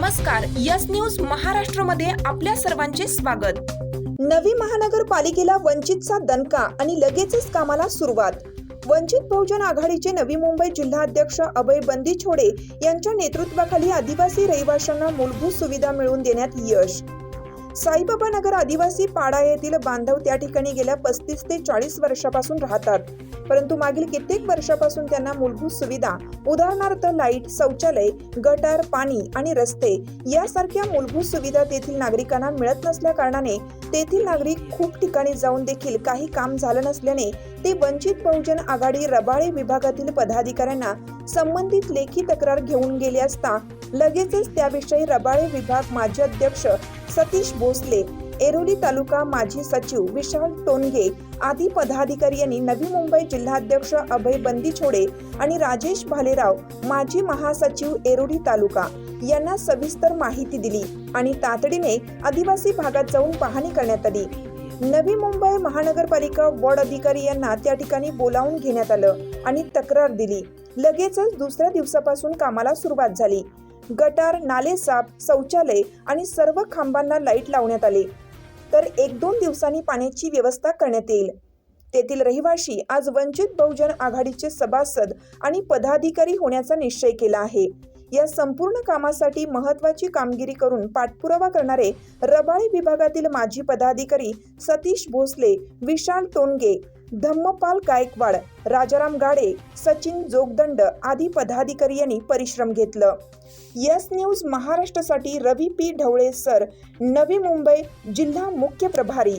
नमस्कार yes news महाराष्ट्रमध्ये आपल्या सर्वांचे स्वागत. नवी महानगरपालिकेला वंचितचा दणका आणि लगेचच कामाला सुरुवात. वंचित बहुजन आघाडीचे नवी मुंबई जिल्हाध्यक्ष अभय बंदी छोडे यांच्या नेतृत्वाखाली आदिवासी रहिवाशांना मूलभूत सुविधा मिळवून देण्यात यश. साईबाबा नगर आदिवासी पाडा येथील बांधव त्या ठिकाणी गेल्या पस्तीस ते चाळीस वर्षापासून राहतात. परंतु मागील कित्येक वर्षापासून त्यांना मूलभूत सुविधा उदाहरणार्थ लाइट शौचालय गटार पाणी आणि रस्ते यासारख्या मूलभूत सुविधा तेथील नागरिकांना मिळत नसल्या कारणाने तेथील नागरिक खूप ठिकाणी जाऊन देखील काही काम झालं नसल्याने ते वंचित बहुजन आघाडी रबाळे विभागातील पदाधिकाऱ्यांना संबंधित लेखी तक्रार घेऊन गेले असता लगेचच त्याविषयी रबाळे विभाग माजी अध्यक्ष सतीश भोसले एरोली तालुका माजी सचिव विशाल टोनगे आदी पदाधिकारी यांनी नवी मुंबई जिल्हाध्यक्ष अभय बंदीछोडे आणि राजेश भालेराव माजी महासचिव एरोली तालुका यांना सविस्तर माहिती दिली आणि तातडीने आदिवासी भागात जाऊन पाहणी करण्यात आली. नवी मुंबई महानगरपालिका वॉर्ड अधिकारी यांना त्या ठिकाणी बोलावून घेण्यात आलं आणि तक्रार दिली. लगेचच दुसऱ्या दिवसापासून कामाला सुरुवात झाली. गटार नाले साफ शौचालय आणि सर्व खांबांना लाइट लावण्यात आले. तर एक दोन दिवसांनी पाण्याची व्यवस्था करण्यात येईल. तेथील रहिवाशी आज वंचित बहुजन आघाडीचे सभासद आणि पदाधिकारी होण्याचा निश्चय केला आहे. या संपूर्ण कामासाठी महत्वाची कामगिरी करून पाठपुरावा करणारे रबाळी विभागातील माजी पदाधिकारी सतीश भोसले विशाल टोनगे धम्मपाल गायकवाड राजाराम गाडे सचिन जोगदंड आदी पदाधिकारी यांनी परिश्रम घेतलं. यस न्यूज महाराष्ट्रासाठी रवी पी ढवळे सर नवी मुंबई जिल्हा मुख्य प्रभारी.